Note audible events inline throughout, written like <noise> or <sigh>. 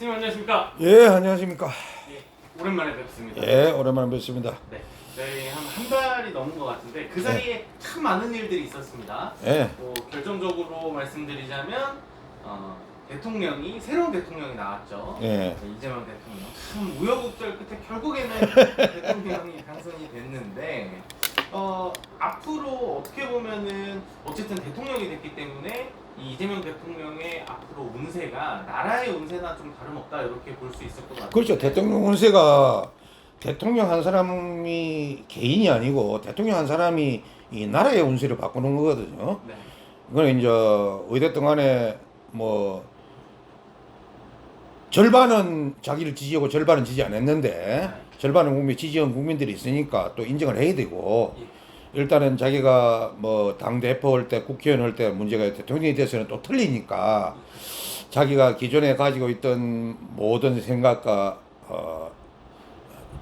선생님 안녕하십니까? 예, 안녕하십니까. 예, 오랜만에 뵙습니다. 예, 오랜만에 뵙습니다. 네, 저희 한, 한 달이 넘은 것 같은데 그 사이에 참 많은 일들이 있었습니다. 예, 뭐 결정적으로 말씀드리자면 어, 대통령이 새로운 대통령이 나왔죠. 예. 네, 이재명 대통령 참 우여곡절 끝에 결국에는 <laughs> 대통령이 당선이 됐는데 어, 앞으로 어떻게 보면은 어쨌든 대통령이 됐기 때문에 이 이재명 대통령의 앞으로 운세가 나라의 운세나 좀 다름없다 이렇게 볼 수 있을 것 같아요. 그렇죠. 대통령 운세가 대통령 한 사람이 개인이 아니고 대통령 한 사람이 이 나라의 운세를 바꾸는 거거든요. 네. 이거는 이제 어쨌든 간에 뭐 절반은 자기를 지지하고 절반은 지지 안 했는데 절반은 국민 지지한 국민들이 있으니까 또 인정을 해야 되고 일단은 자기가 뭐 당 대표 할 때 국회의원 할 때 문제가 대통령이 돼서는 또 틀리니까 자기가 기존에 가지고 있던 모든 생각과 어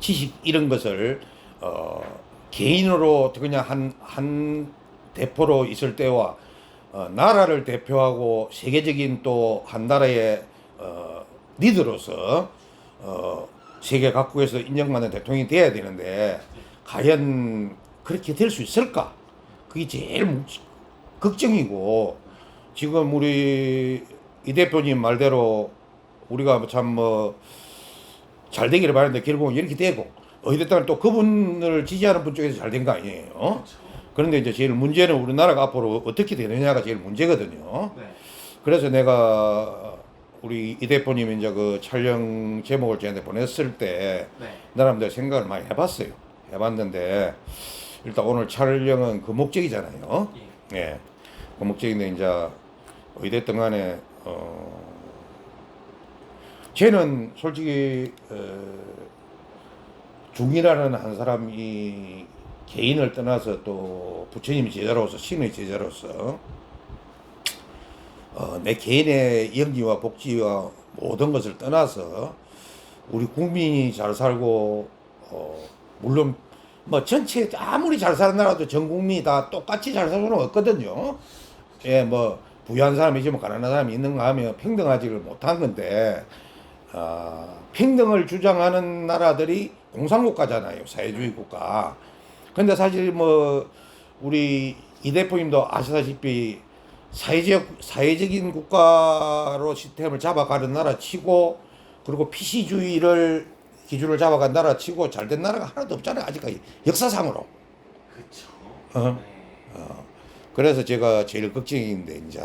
지식 이런 것을 어 개인으로 그냥 한 한 대표로 있을 때와 어, 나라를 대표하고 세계적인 또 한 나라의 어, 리더로서 어, 세계 각국에서 인정받는 대통령이 돼야 되는데 과연 그렇게 될 수 있을까? 그게 제일 무- 걱정이고 지금 우리 이 대표님 말대로 우리가 참 뭐 잘 되기를 바라는데 결국은 이렇게 되고 어디됐든 또 그분을 지지하는 분 쪽에서 잘 된 거 아니에요. 그런데 이제 제일 문제는 우리나라가 앞으로 어떻게 되느냐가 제일 문제거든요. 네. 그래서 내가 우리 이 대표님 이제 그 촬영 제목을 저한테 보냈을 때 네. 나름대로 생각을 많이 해봤어요. 해봤는데 일단 오늘 촬영은 그 목적이잖아요. 예. 예. 그 목적인데 이제 어디됐든 간에 어 쟤는 솔직히 어 중이라는 한 사람이 개인을 떠나서 또 부처님의 제자로서 신의 제자로서 어, 내 개인의 영지와 복지와 모든 것을 떠나서 우리 국민이 잘 살고 어, 물론 뭐 전체 아무리 잘 사는 나라도 전 국민이 다 똑같이 잘살 수는 없거든요. 예, 뭐 부유한 사람이 있지만 가난한 사람이 있는가 하면 평등하지를 못한 건데 아, 평등을 주장하는 나라들이 공산국가잖아요. 사회주의 국가. 근데 사실 뭐 우리 이 대표님도 아시다시피 사회적 사회적인 국가로 시스템을 잡아가는 나라 치고 그리고 PC주의를 기준을 잡아간 나라 치고 잘 된 나라가 하나도 없잖아요. 아직까지 역사상으로. 그쵸. 어. 네. 그래서 제가 제일 걱정인데 이제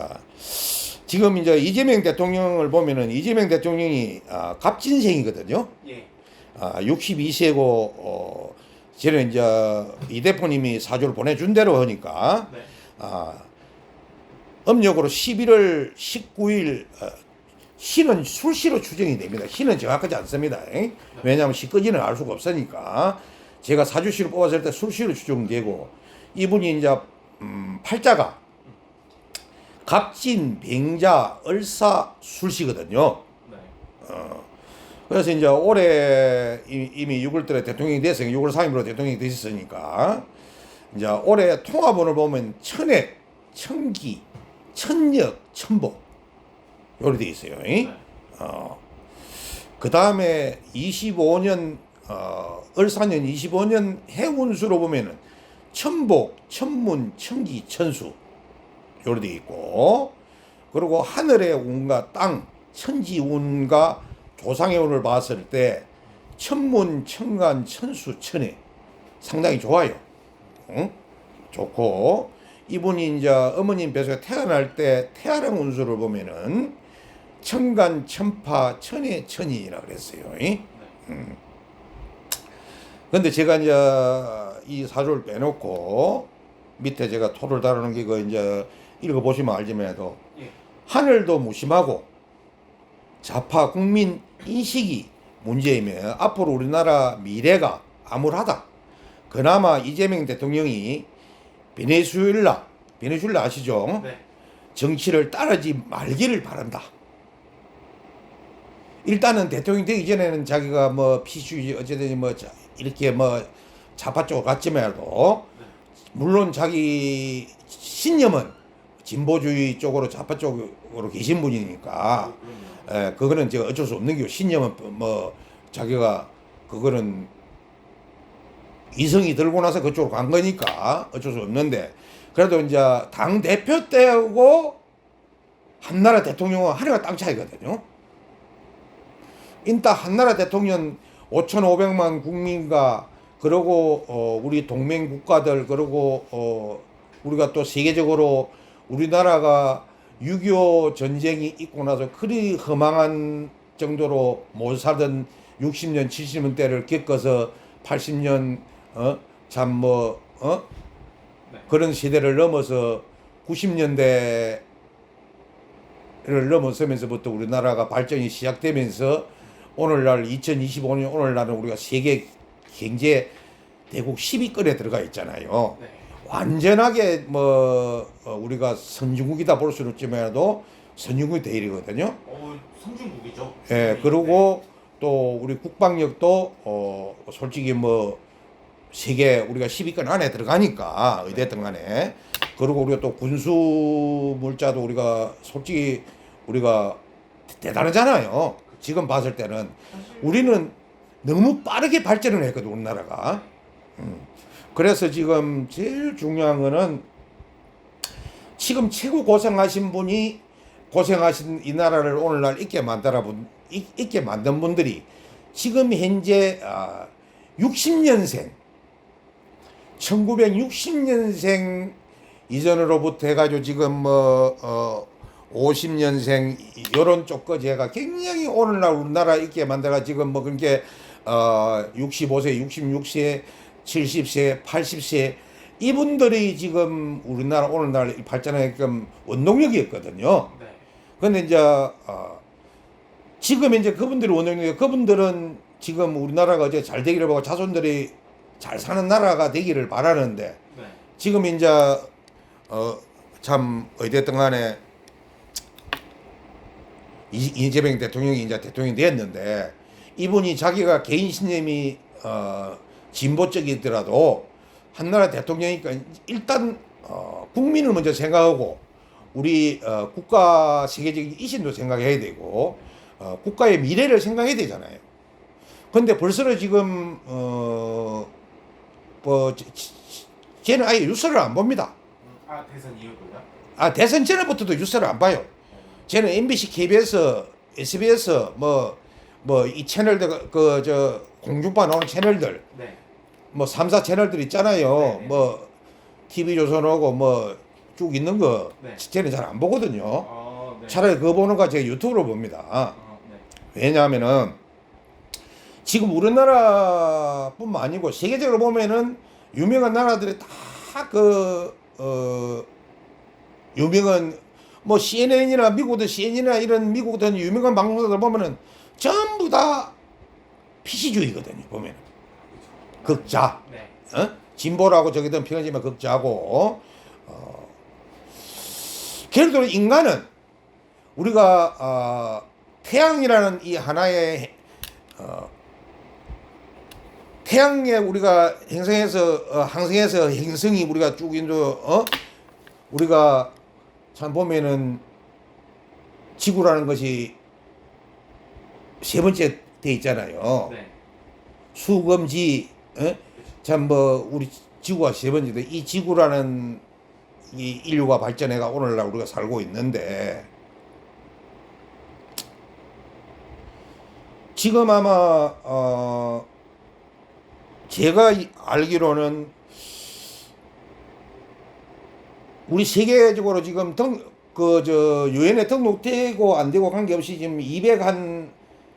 지금 이제 이재명 대통령을 보면은 이재명 대통령이 아, 갑진생이거든요. 예. 아, 62세고 어, 저는 이제 이 대표님이 사주를 보내준 대로 하니까 네. 아, 음력으로 11월 19일 어, 시는 술시로 추정이 됩니다. 시는 정확하지 않습니다. 에? 왜냐하면 시까지는 알 수가 없으니까 제가 사주시로 뽑았을 때 술시로 추정되고 이분이 이제 음, 팔자가 갑진, 병자, 을사, 술시거든요. 네. 그래서 이제 올해 이- 이미 6월달에 대통령이 됐으니까 6월 3일으로 대통령이 되셨으니까 이제 올해 통화번호를 보면 천액, 천기, 천역, 천복 요리 돼 있어요. 어. 그 다음에 25년 어, 을사년 25년 해운수로 보면은 천복, 천문, 천기, 천수 요리 돼 있고 그리고 하늘의 운과 땅, 천지 운과 조상의 운을 봤을 때 천문, 천간, 천수, 천해 상당히 좋아요. 응? 좋고 이분이 이제 어머님 뱃속에 태어날 때 태아령 운수를 보면은 천간, 천파, 천해, 천인이라 그랬어요. 이? 음. 근데 제가 이제 이 사주를 빼놓고 밑에 제가 토를 다루는 게 그 이제 읽어 보시면 알지만도 예. 하늘도 무심하고 좌파 국민 인식이 문제이면 앞으로 우리나라 미래가 암울하다. 그나마 이재명 대통령이 베네수엘라, 베네수엘라 아시죠? 네. 정치를 따르지 말기를 바란다. 일단은 대통령 되기 전에는 자기가 뭐 피슈 어쨌든 뭐 자- 이렇게 뭐 좌파 쪽으로 갔지만도 물론 자기 신념은 진보주의 쪽으로 좌파 쪽으로 계신 분이니까 그럼요. 예, 그거는 제가 어쩔 수 없는 게 신념은 뭐 자기가 그거는 이성이 들고 나서 그쪽으로 간 거니까 어쩔 수 없는데 그래도 이제 당 대표 때하고 한나라 대통령은 하루가 땅 차이거든요. 인따 한나라 대통령 5,500만 국민과 그리고 어 우리 동맹 국가들 그리고 어 우리가 또 세계적으로 우리나라가 6.25 전쟁이 있고 나서 그리 허망한 정도로 못 살던 60년 70년 대를 겪어서 80년 어 참 뭐 어? 네. 그런 시대를 넘어서 90년대를 넘어서면서부터 우리나라가 발전이 시작되면서 오늘날 2025년 오늘날은 우리가 세계 경제 대국 10위권에 들어가 있잖아요. 네. 완전하게 뭐 어, 우리가 선진국이다 볼 수는 없지만도 선진국이 대일이거든요. 어, 선진국이죠. 예, 그리고 또 우리 국방력도 어 솔직히 뭐 세계 우리가 10위권 안에 들어가니까 어쨌든 간에 그리고 우리가 또 군수 물자도 우리가 솔직히 우리가 대단하잖아요. 지금 봤을 때는 우리는 너무 빠르게 발전을 했거든 우리나라가. 음. 그래서 지금 제일 중요한 거는 지금 최고 고생하신 분이 고생하신 이 나라를 오늘날 있게 만들어 있게 만든 분들이 지금 현재 아, 60년생 1960년생 이전으로부터 해가지고 지금 뭐 어, 50년생 이런 쪽까지가 굉장히 오늘날 우리나라 있게 만들어 지금 뭐 그렇게 어 65세, 66세, 70세, 80세 이분들이 지금 우리나라 오늘날 발전하게끔 원동력이었거든요. 네. 근데 이제 어, 지금 이제 그분들이 원동력 그분들은 지금 우리나라가 이제 잘 되기를 보고 자손들이 잘 사는 나라가 되기를 바라는데 네. 지금 이제 어참 어쨌든 간에 이- 이재명 대통령이 이제 대통령이 됐는데 이분이 자기가 개인 신념이 어 진보적이더라도 한나라 대통령이니까 일단 어 국민을 먼저 생각하고 우리 어 국가 세계적인 이신도 생각해야 되고 어 국가의 미래를 생각해야 되잖아요. 근데 벌써 지금 어 뭐 쟤는 아예 뉴스를 안 봅니다. 음, 아 대선 이후고요. 아 대선 전에부터도 뉴스를 안 봐요. 쟤는 MBC, KBS, SBS 뭐 뭐 이 채널들 그 저 공중파 나오는 채널들 네. 뭐 3사 채널들 있잖아요. 네 네. 뭐 TV 조선하고 뭐 쭉 있는 거 네. 쟤는 잘 안 보거든요. 어, 네. 차라리 그거 보는 거 제가 유튜브로 봅니다. 어, 네. 왜냐하면은 지금 우리나라뿐만 아니고 세계적으로 보면은 유명한 나라들이 다 그 어, 유명한 뭐 CNN이나 미국의 CNN이나 이런 미국의 유명한 방송사들 보면은 전부 다 피시주의거든요 보면 극자 네. 어? 진보라고 저기든 평하지만 극자고 어, 그래도 인간은 우리가 어, 태양이라는 이 하나의 어, 태양에 우리가 행성에서 어, 항성에서 행성이 우리가 쭉 인도 어 우리가 참 보면은 지구라는 것이 세 번째 돼 있잖아요. 네. 수금지 어? 참뭐 우리 지구가 세 번째인데 이 지구라는 이 인류가 발전해가 오늘날 우리가 살고 있는데 지금 아마 어 제가 이- 알기로는 우리 세계적으로 지금 등 그 저 유엔에 등록되고 안 되고 관계없이 지금 200한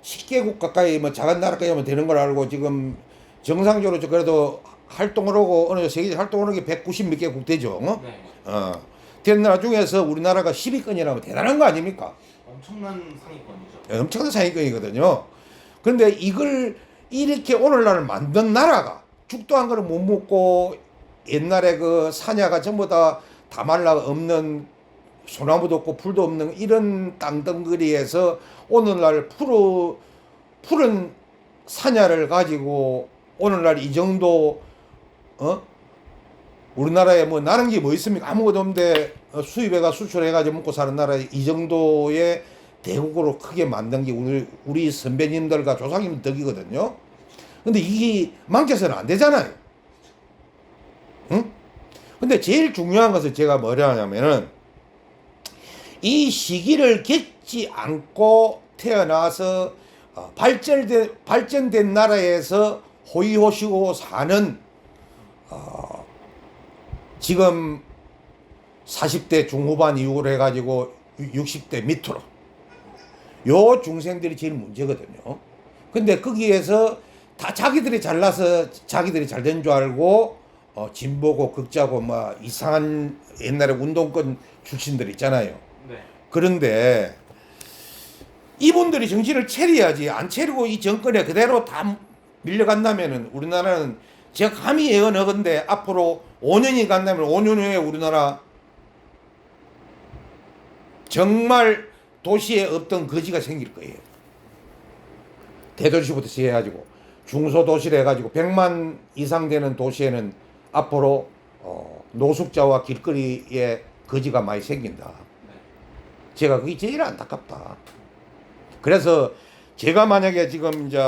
10개국 가까이 뭐 작은 나라까지 하면 되는 걸 알고 지금 정상적으로 저 그래도 활동을 하고 어느 세계적 활동을 하는 게 190 몇 개국 되죠. 어? 네. 어. 된 나라 중에서 우리나라가 10위권이라면 대단한 거 아닙니까? 엄청난 상위권이죠. 예, 엄청난 상위권이거든요. 그런데 이걸 이렇게 오늘날 만든 나라가 죽도 한 그릇 못 먹고 옛날에 그 사냐가 전부 다 다 말라 없는 소나무도 없고 풀도 없는 이런 땅덩어리에서 오늘날 푸르 푸른 사냐를 가지고 오늘날 이 정도 어 우리나라에 뭐 나는 게 뭐 있습니까 아무것도 없는데 어, 수입해가 수출해가지고 먹고 사는 나라 이 정도의 대국으로 크게 만든 게 우리 우리 선배님들과 조상님 덕이거든요. 근데 이게 망쳐서는 안 되잖아요. 응? 근데 제일 중요한 것은 제가 뭐라 하냐면은 이 시기를 겪지 않고 태어나서 어, 발전된 발전된 나라에서 호의호식고 사는 어, 지금 40대 중후반 이후로 해가지고 60대 밑으로 요 중생들이 제일 문제거든요. 근데 거기에서 다 자기들이 잘나서 자기들이 잘 된 줄 알고 어, 진보고 극자고 막 이상한 옛날에 운동권 출신들 있잖아요. 네. 그런데 이분들이 정신을 차려야지 안 차리고 이 정권에 그대로 다 밀려간다면은 우리나라는 제가 감히 예언하건데 앞으로 5년이 간다면 5년 후에 우리나라 정말 도시에 없던 거지가 생길 거예요. 대도시부터 시해가지고 중소도시를 해가지고 100만 이상 되는 도시에는 앞으로 어, 노숙자와 길거리에 거지가 많이 생긴다. 네. 제가 그게 제일 안타깝다. 그래서 제가 만약에 지금 이제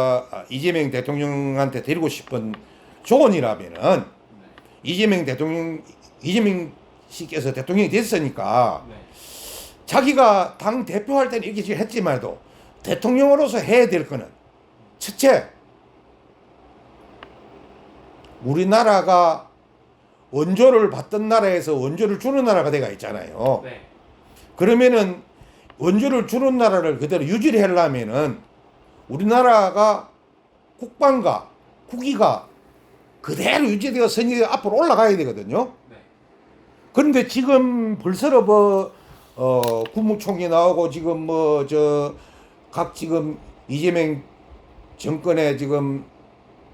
이재명 대통령한테 드리고 싶은 조언이라면은 네. 이재명 대통령 이재명 씨께서 대통령이 됐으니까 네. 자기가 당 대표할 때는 이렇게 했지만도 대통령으로서 해야 될 거는 첫째 우리나라가 원조를 받던 나라에서 원조를 주는 나라가 돼가 있잖아요. 네. 그러면은 원조를 주는 나라를 그대로 유지를 하려면은 우리나라가 국방과 국위가 그대로 유지되어 선이 앞으로 올라가야 되거든요. 네. 그런데 지금 벌써 뭐, 어, 국무총리 나오고 지금 뭐, 저, 각 지금 이재명 정권에 지금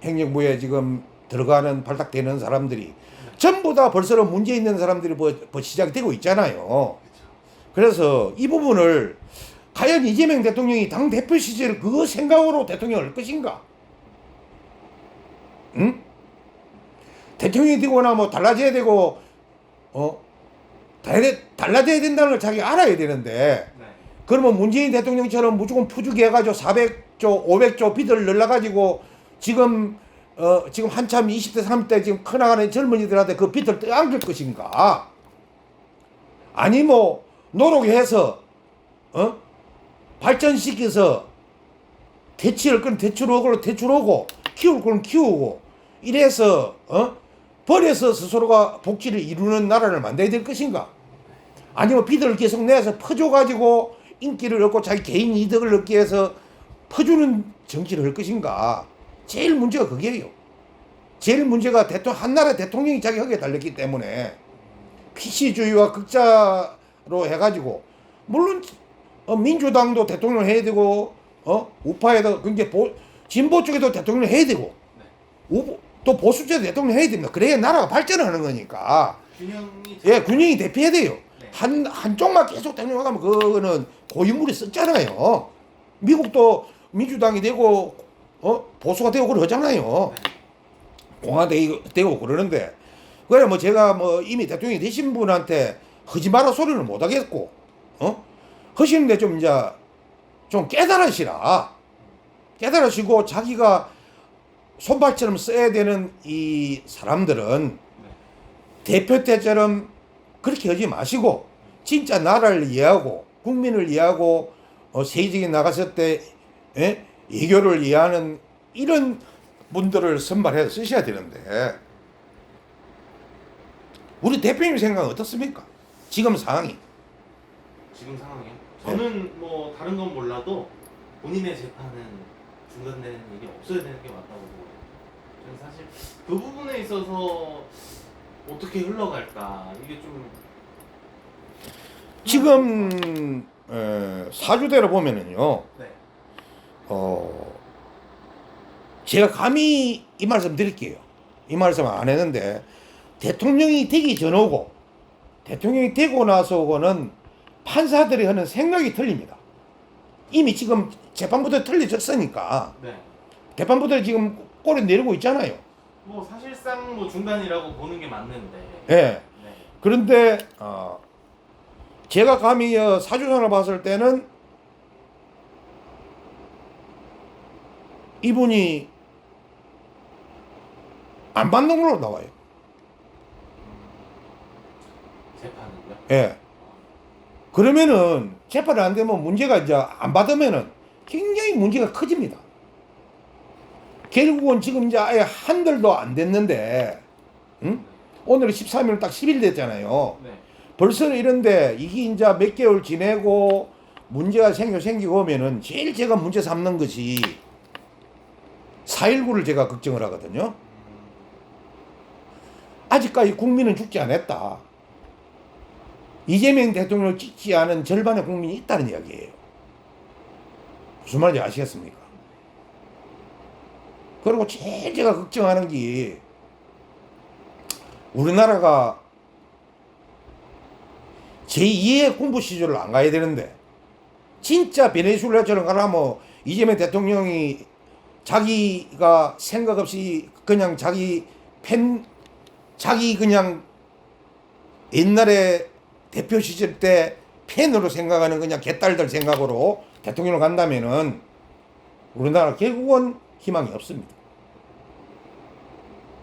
행정부에 지금 들어가는 발탁되는 사람들이 전부 다 벌써 문제 있는 사람들이 뭐, 뭐 시작이 되고 있잖아요. 그래서 이 부분을 과연 이재명 대통령이 당 대표 시절 그 생각으로 대통령을 할 것인가? 응? 대통령이 되거나 뭐 달라져야 되고 어 달라- 달라져야 된다는 걸 자기가 알아야 되는데 네. 그러면 문재인 대통령처럼 무조건 푸주게 해가지고 400조, 500조 빚을 늘려가지고 지금 어 지금 한참 20대, 30대 지금 커나가는 젊은이들한테 그 빚을 떠안길 것인가? 아니 뭐 노력해서 어 발전시켜서 대치할 건 대출하고 대출하고 키울 건 키우고 이래서 어 벌에서 스스로가 복지를 이루는 나라를 만들어야 될 것인가? 아니면 빚을 계속 내서 퍼줘가지고 인기를 얻고 자기 개인 이득을 얻기 위해서 퍼주는 정치를 할 것인가? 제일 문제가 그게요. 제일 문제가 대통령 한 나라 대통령이 자기 혁에 달렸기 때문에 PC주의와 극자로 해가지고 물론 어, 민주당도 대통령 해야 되고 어 우파에도 굉장히 보, 진보 쪽에도 대통령 해야 되고 우, 또 보수 쪽에도 대통령 해야 됩니다. 그래야 나라가 발전하는 거니까 균형이 예 군인이 대표해야 돼요. 네. 한 한쪽만 계속 대통령 하면 그거는 고인물이 썼잖아요. 미국도 민주당이 되고 어 보수가 되고 그러잖아요. 네. 공화대 되고 그러는데 그래 뭐 제가 뭐 이미 대통령이 되신 분한테 마라 소리는 못 하겠고 어 하시는데 좀 이제 좀 깨달으시라 깨달으시고 자기가 손발처럼 써야 되는 이 사람들은 네. 대표 때처럼 그렇게 하지 마시고 진짜 나라를 이해하고 국민을 이해하고 어, 세계적인 나갔을 때 예? 예교를 이해하는 이런 분들을 선발해서 쓰셔야 되는데 우리 대표님 생각은 어떻습니까? 지금 상황이 지금 상황이요? 저는 뭐 다른 건 몰라도 본인의 재판은 중단되는 일이 없어야 되는 게 맞다고 보거든요. 저는 사실 그 부분에 있어서 어떻게 흘러갈까 이게 좀 지금 에, 사주대로 보면은요 네. 어, 제가 감히 이 말씀 드릴게요. 이 말씀 안 했는데 대통령이 되기 전오고 대통령이 되고 나서고는 판사들이 하는 생각이 틀립니다. 이미 지금 재판부터 틀려졌으니까 네. 재판부터 지금 꼬리 내리고 있잖아요. 뭐 사실상 뭐 중단이라고 보는 게 맞는데. 예. 네. 그런데 어, 제가 감히 어, 사주선을 봤을 때는 이분이 안 받는 걸로 나와요. 재판은요? 예. 그러면은 재판이 안 되면 문제가 이제 안 받으면은 굉장히 문제가 커집니다. 결국은 지금 이제 아예 한 달도 안 됐는데, 응? 오늘 13일 딱 10일 됐잖아요. 네. 벌써 이런데 이게 이제 몇 개월 지내고 문제가 생겨 생기고 오면은 제일 제가 문제 삼는 것이 4.19를 제가 걱정을 하거든요. 아직까지 국민은 죽지 않았다. 이재명 대통령을 찍지 않은 절반의 국민이 있다는 이야기예요. 무슨 말인지 아시겠습니까? 그리고 제일 제가 걱정하는 게 우리나라가 제2의 공부 시절로 안 가야 되는데 진짜 베네수엘라처럼 가려면 이재명 대통령이 자기가 생각 없이 그냥 자기 팬 자기 그냥 옛날에 대표 시절 때 팬으로 생각하는 그냥 개딸들 생각으로 대통령을 간다면은 우리나라 결국은 희망이 없습니다.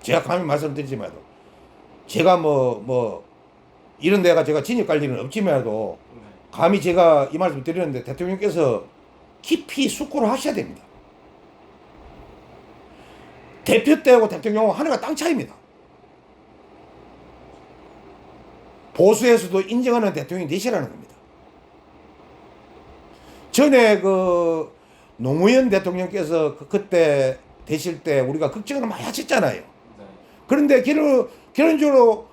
제가 감히 말씀드리지만도 제가 뭐 뭐 이런 데가 제가 진입할 일은 없지만도 네. 감히 제가 이 말씀 드리는데 대통령께서 깊이 숙고를 하셔야 됩니다. 대표 때하고 대통령은 하늘과 땅 차이입니다. 보수에서도 인정하는 대통령이 되시라는 겁니다. 전에 그 노무현 대통령께서 그, 그때 되실 때 우리가 걱정을 많이 하셨잖아요. 네. 그런데 결론, 결론적으로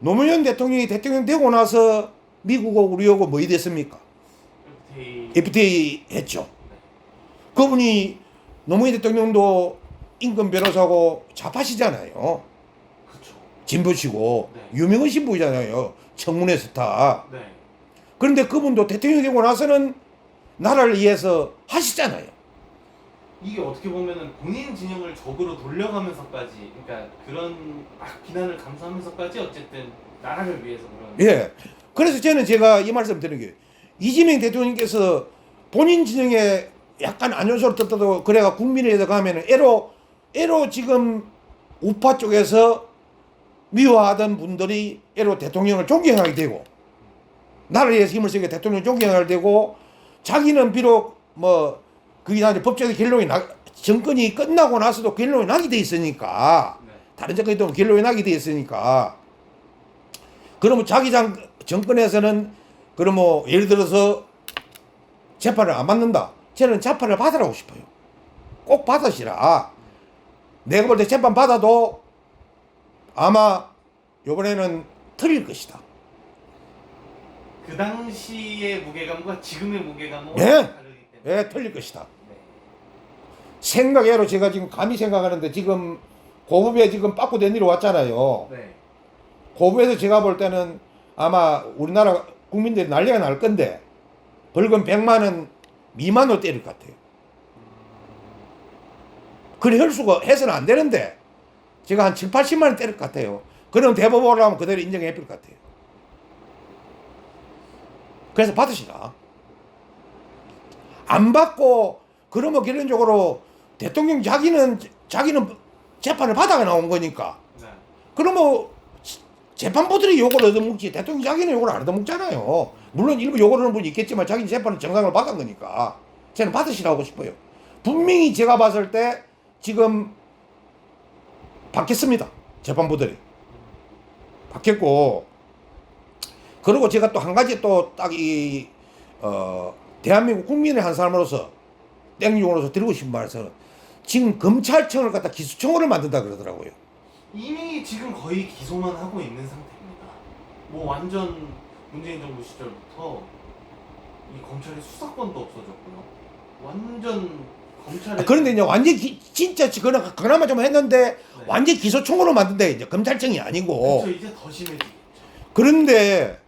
노무현 대통령이 대통령 되고 나서 미국하고 우리하고 뭐이 됐습니까? FTA FTA 했죠. 그분이 노무현 대통령도 임금 변호사고 좌파시잖아요. 그렇죠. 진보시고 네. 유명한 신부잖아요. 청문회 스타. 네. 그런데 그분도 대통령이 되고 나서는 나라를 위해서 하시잖아요. 이게 어떻게 보면은 본인 진영을 적으로 돌려가면서까지 그러니까 그런 막 비난을 감수하면서까지 어쨌든 나라를 위해서 그런 예. 그래서 저는 제가 이 말씀 드리는 게 이재명 대통령께서 본인 진영에 약간 안 좋은 소리 듣다도 그래가 국민의힘에 가면은 애로 애로 지금 우파 쪽에서 미워하던 분들이 애로 대통령을 존경하게 되고 나를 위해서 힘을 쓰게 대통령 존경하게 되고 자기는 비록 뭐 그게 아니라 법적인 결론이 나 정권이 끝나고 나서도 결론이 나게 돼 있으니까 네. 다른 정권이 또 결론이 나게 돼 있으니까 그러면 자기 장, 정권에서는 그러면 뭐 예를 들어서 재판을 안 받는다. 저는 재판을 받으라고 싶어요. 꼭 받으시라. 내가 볼 때 재판 받아도 아마 이번에는 틀릴 것이다. 그 당시의 무게감과 지금의 무게감은 네. 다르기 때문에 예, 틀릴 것이다. 네. 생각외로 제가 지금 감히 생각하는데 지금 고급에 지금 빠꾸 된 일이 왔잖아요. 네. 고부에서 제가 볼 때는 아마 우리나라 국민들이 난리가 날 건데 벌금 100만 원 미만으로 때릴 것 같아요. 그래 혈수가 해서는 안 되는데 제가 한 7, 80만 원 때릴 것 같아요. 그럼 대법원으로 하면 그대로 인정해 줄것 같아요. 그래서 받으시라. 안 받고 그러면 결론적으로 대통령 자기는 자기는 재판을 받아가 나온 거니까 네. 그러면 재판부들이 욕을 얻어먹지 대통령 자기는 욕을 안 얻어먹잖아요. 물론 일부 욕을 하는 분이 있겠지만 자기는 재판은 정상을 받은 거니까 저는 받으시라고 싶어요. 분명히 제가 봤을 때 지금 받겠습니다. 재판부들이 받겠고 그리고 제가 또 한 가지 또 딱 이 어, 대한민국 국민의 한 사람으로서 땡용으로서 드리고 싶은 말씀은 지금 검찰청을 갖다 기수청으로 만든다 그러더라고요. 이미 지금 거의 기소만 하고 있는 상태입니다. 뭐 완전 문재인 정부 시절부터 이 검찰의 수사권도 없어졌고요. 완전 아, 그런데 이제 완전 히 진짜 그나 그나마 좀 했는데 네. 완전 기소청으로 만든다 이제 검찰청이 아니고 그렇죠. 이제 더 심해지겠죠. 그런데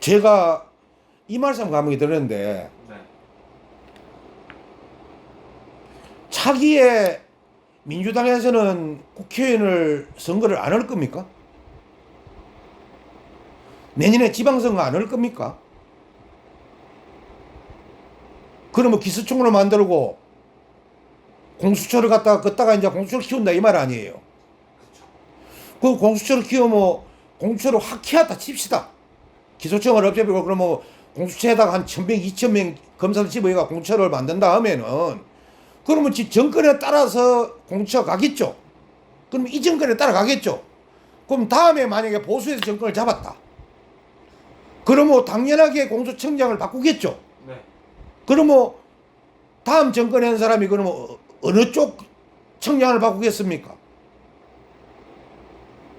제가 이 말씀 감옥에 들었는데 네. 차기에 민주당에서는 국회의원을 선거를 안 할 겁니까? 내년에 지방선거 안 할 겁니까? 그러면 기수총으로 만들고 공수처를 갖다가 걷다가 이제 공수처를 키운다 이 말 아니에요. 그 공수처를 키우면 공수처를 확 키웠다 칩시다. 기소청을 없애버리고 그러면 공수처에다가 한 천명 이천 명 검사를 집어가 공수처를 만든다 하면은 그러면 지 정권에 따라서 공수처 가겠죠. 그럼 이 정권에 따라가겠죠. 그럼 다음에 만약에 보수에서 정권을 잡았다. 그러면 당연하게 공수청장을 바꾸겠죠. 네. 그러면 다음 정권에 한 사람이 그러면 어- 어느 쪽 청장을 바꾸겠습니까?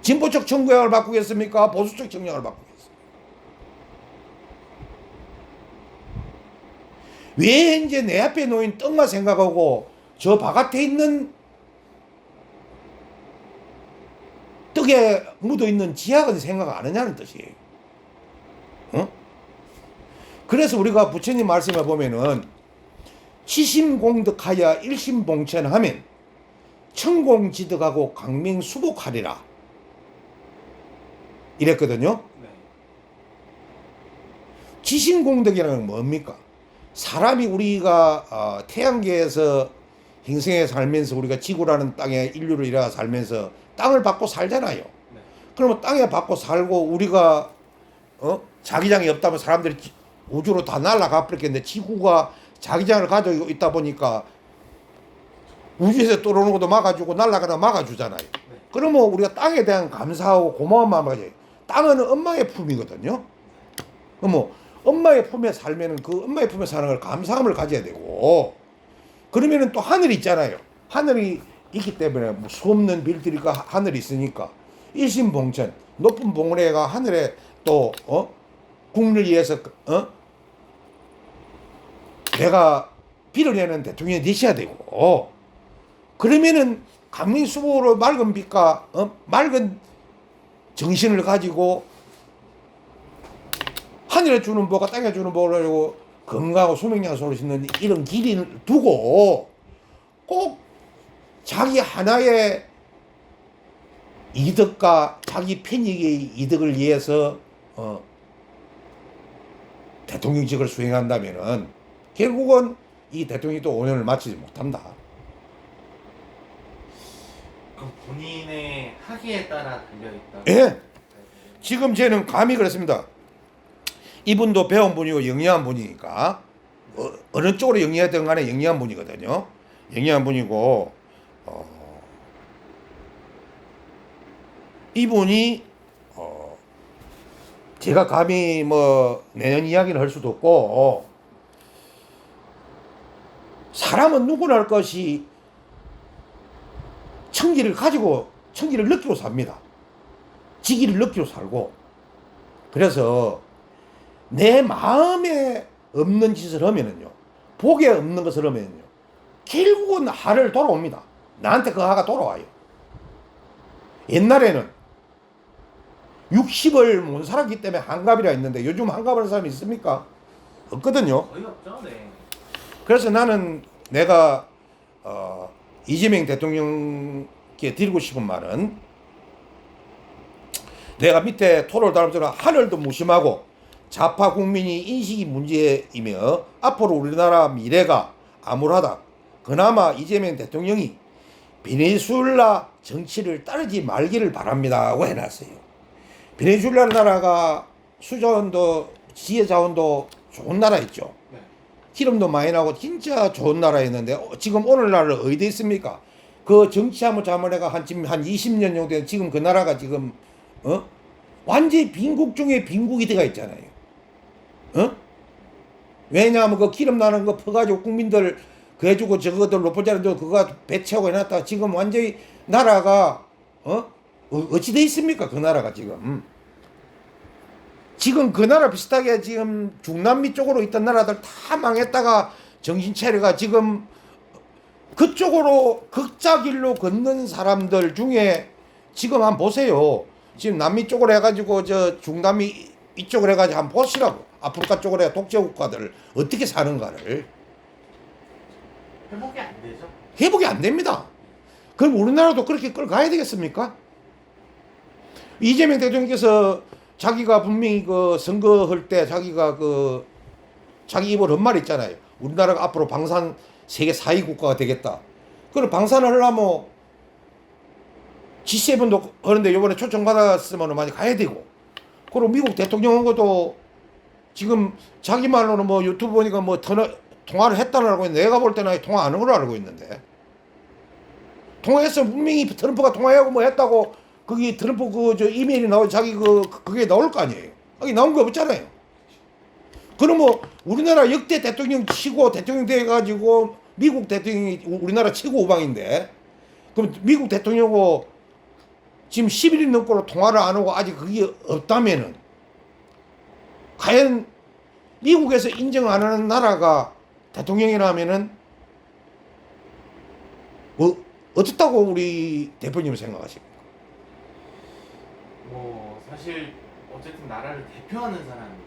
진보 쪽 청장을 바꾸겠습니까? 보수 쪽 청장을 바꾸겠습니까? 왜 이제 내 앞에 놓인 떡만 생각하고 저 바깥에 있는 떡에 묻어 있는 지약은 생각 안 하냐는 뜻이에요. 어? 그래서 우리가 부처님 말씀에 보면은 시심공덕하여 일심봉천하면 천공지덕하고 강명수복하리라 이랬거든요. 네. 지심공덕이라는 건 뭡니까? 사람이 우리가 어, 태양계에서 행성에 살면서 우리가 지구라는 땅에 인류를 일하 살면서 땅을 받고 살잖아요. 네. 그러면 땅에 받고 살고 우리가 어? 자기장이 없다면 사람들이 지- 우주로 다 날아가 버렸겠는데 지구가 자기장을 가지고 있다 보니까 우주에서 떨어오는 것도 막아주고 날아가다 막아주잖아요. 그러면 우리가 땅에 대한 감사하고 고마운 마음을 가져요. 땅은 엄마의 품이거든요. 그러면 엄마의 품에 살면은 그 엄마의 품에 사는 걸 감사함을 가져야 되고 그러면은 또 하늘이 있잖아요. 하늘이 있기 때문에 뭐 수없는 빌들이가 하늘이 있으니까 일심봉천 높은 봉우리가 하늘에 또 어? 국민을 위해서 어? 내가 비를 내는 대통령이 되셔야 되고 그러면은 강민수보로 맑은 빛과 어? 맑은 정신을 가지고 하늘에 주는 복과 땅에 주는 가지고 건강하고 수명량소를 짓는 이런 길을 두고 꼭 자기 하나의 이득과 자기 편익의 이득을 위해서 어, 대통령직을 수행한다면은 결국은 이 대통령이 또 5년을 마치지 못한다. 그럼 본인의 학위에 따라 달려 있다. 예. 지금 쟤는 감히 그렇습니다. 이분도 배운 분이고 영리한 분이니까 어, 어느 쪽으로 영리하든 간에 영리한 분이거든요. 영리한 분이고 어, 이분이 어, 제가 감히 뭐 내년 이야기를 할 수도 없고 사람은 누구나 할 것이 청기를 가지고 청기를 느끼고 삽니다. 지기를 느끼고 살고 그래서 내 마음에 없는 짓을 하면은요 복에 없는 것을 하면요 결국은 하를 돌아옵니다 나한테 그 하가 돌아와요 옛날에는 60을 못 살았기 때문에 한갑이라 했는데 요즘 한갑하는 사람이 있습니까? 없거든요 거의 없죠. 네. 그래서 나는 내가 어, 이재명 대통령께 드리고 싶은 말은 내가 밑에 토를 달아주는 하늘도 무심하고 좌파 국민이 인식이 문제이며 앞으로 우리나라 미래가 암울하다. 그나마 이재명 대통령이 베네수엘라 정치를 따르지 말기를 바랍니다고 해놨어요. 베네수엘라 나라가 수자원도 지혜 자원도 좋은 나라였죠. 네. 기름도 많이 나고 진짜 좋은 나라였는데 어, 지금 오늘날은 어디 있습니까? 그 정치 한번 잘못해가 한 지금 한 20년 정도 된 지금 그 나라가 지금 어 완전히 빈국 중에 빈국이 돼가 있잖아요. 어? 왜냐하면 그 기름 나는 거 퍼가지고 국민들 그 해주고 저거들 로포자리도 그거 배 채우고 해놨다 지금 완전히 나라가 어 어- 어찌 돼 있습니까 그 나라가 지금 지금 그 나라 비슷하게 지금 중남미 쪽으로 있던 나라들 다 망했다가 정신 차려가 지금 그쪽으로 극자길로 걷는 사람들 중에 지금 한번 보세요. 지금 남미 쪽으로 해가지고 저 중남미 이쪽으로 해가지고 한번 보시라고. 아프리카 쪽으로 해 독재 국가들 어떻게 사는가를 회복이 안 되죠. 회복이 안 됩니다. 그럼 우리나라도 그렇게 끌어가야 되겠습니까? 이재명 대통령께서 자기가 분명히 그 선거할 때 자기가 그 자기 입을 한말 있잖아요. 우리나라가 앞으로 방산 세계 4위 국가가 되겠다. 그럼 방산을 하려면 G7도 하는데 이번에 초청 받았으면 많이 가야 되고. 그리고 미국 대통령 한 것도 지금 자기 말로는 뭐 유튜브 보니까 뭐 전화, 통화를 했다는 알고 있는데 내가 볼 때는 통화 안 한 걸로 알고 있는데. 통화했으면 분명히 트럼프가 통화하고 뭐 했다고 거기 트럼프 그 저 이메일이 나오 자기 그 그게 나올 거 아니에요. 거기 나온 거 없잖아요. 그럼 뭐 우리나라 역대 대통령 치고 대통령 돼 가지고 미국 대통령이 우- 우리나라 최고 우방인데 그럼 미국 대통령하고 지금 10일 넘고 통화를 안 하고 아직 그게 없다면은 과연 미국에서 인정 안 하는 나라가 대통령이라면은 뭐 어떻다고 우리 대표님은 생각하십니까? 뭐 사실 어쨌든 나라를 대표하는 사람인데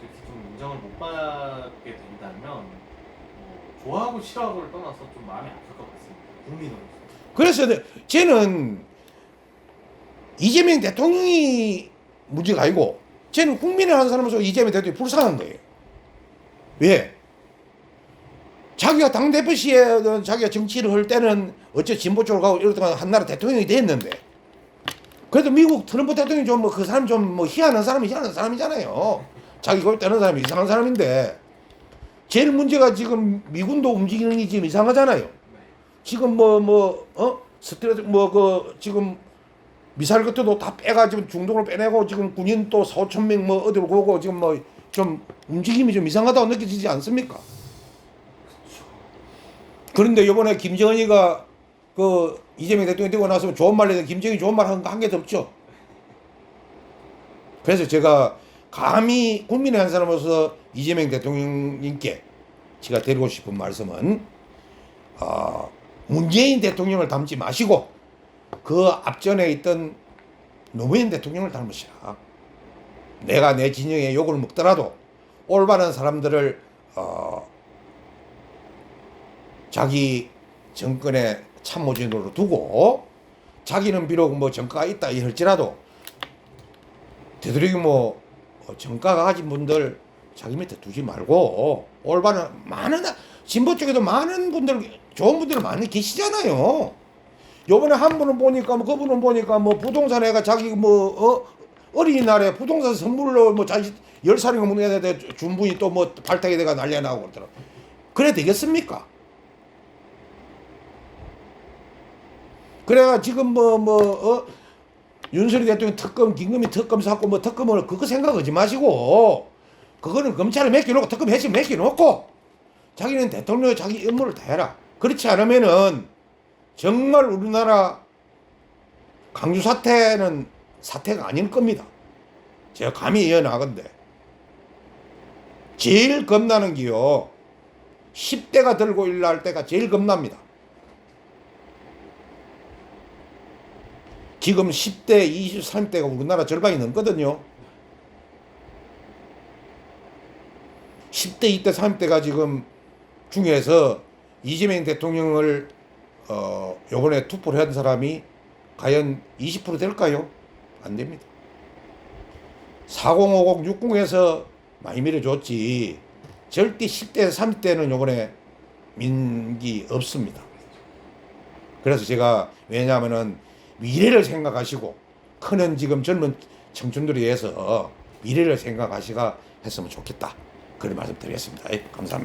그렇게 좀 인정을 못 받게 된다면 뭐 좋아하고 싫어하고를 떠나서 좀 마음이 아플 것 같습니다. 국민으로서. 그래서 내- 저는 이재명 대통령이 문제가 아니고 저는 국민을 하는 사람으로서 이재명 대통령이 불쌍한 거예요. 왜? 자기가 당대표 시에 자기가 정치를 할 때는 어째 진보 쪽으로 가고 이러다가 한 나라 대통령이 됐는데 그래도 미국 트럼프 대통령이 좀 뭐 그 사람 좀 뭐 희한한 사람이 희한한 사람이잖아요. 자기 골 때는 사람이 이상한 사람인데 제일 문제가 지금 미군도 움직이는 게 지금 이상하잖아요. 네. 지금 뭐 뭐 어 스트레스 뭐 그 지금 미사일 것도 다 빼가지고 중동을 빼내고 지금 군인 또 4천 명 뭐 어디로 가고 지금 뭐 좀 움직임이 좀 이상하다고 느껴지지 않습니까? 그런데 이번에 김정은이가 그 이재명 대통령 되고 나서 좋은 말 해도 김정은이 좋은 말한 개도 없죠. 그래서 제가 감히 국민의 한 사람으로서 이재명 대통령님께 제가 드리고 싶은 말씀은 아, 문재인 대통령을 닮지 마시고 그 앞전에 있던 노무현 대통령을 닮으시라. 내가 내 진영에 욕을 먹더라도 올바른 사람들을 어, 자기 정권의 참모진으로 두고 자기는 비록 뭐 정가가 있다 할지라도 되도록이 뭐 어, 정가가 가진 분들 자기 밑에 두지 말고 올바른 많은 진보 쪽에도 많은 분들 좋은 분들 많이 계시잖아요. 요번에 한 분은 보니까 뭐 그분은 보니까 뭐 부동산 애가 자기 뭐 어, 어린이날에 부동산 선물로 뭐 자기 열 살인가 먹는 애한테 준 분이 또 뭐 발탁이 돼가 난리가 나고 그러더라. 그래 되겠습니까? 그래가 지금 뭐 뭐 어? 윤석열 대통령 특검 김금희 특검 사건 뭐 특검을 그거 생각하지 마시고 그거는 검찰에 맡겨놓고 특검 해지 맡겨놓고 자기는 대통령 자기 업무를 다 해라. 그렇지 않으면은 정말 우리나라 강주 사태는 사태가 아닐 겁니다. 제가 감히 예언하건데 제일 겁나는 게요. 10대가 들고 일날 때가 제일 겁납니다. 지금 10대, 20, 30대가 우리나라 절반이 넘거든요. 10대, 20대, 30대가 지금 중에서 이재명 대통령을 어, 요번에 투표를 한 사람이 과연 20% 될까요? 안 됩니다. 4050, 60에서 많이 밀어줬지. 절대 10대, 30대는 요번에 민기 없습니다. 그래서 제가 왜냐하면은 미래를 생각하시고 크는 지금 젊은 청춘들에 의해서 미래를 생각하시가 했으면 좋겠다. 그런 말씀 드리겠습니다. 예, 감사합니다.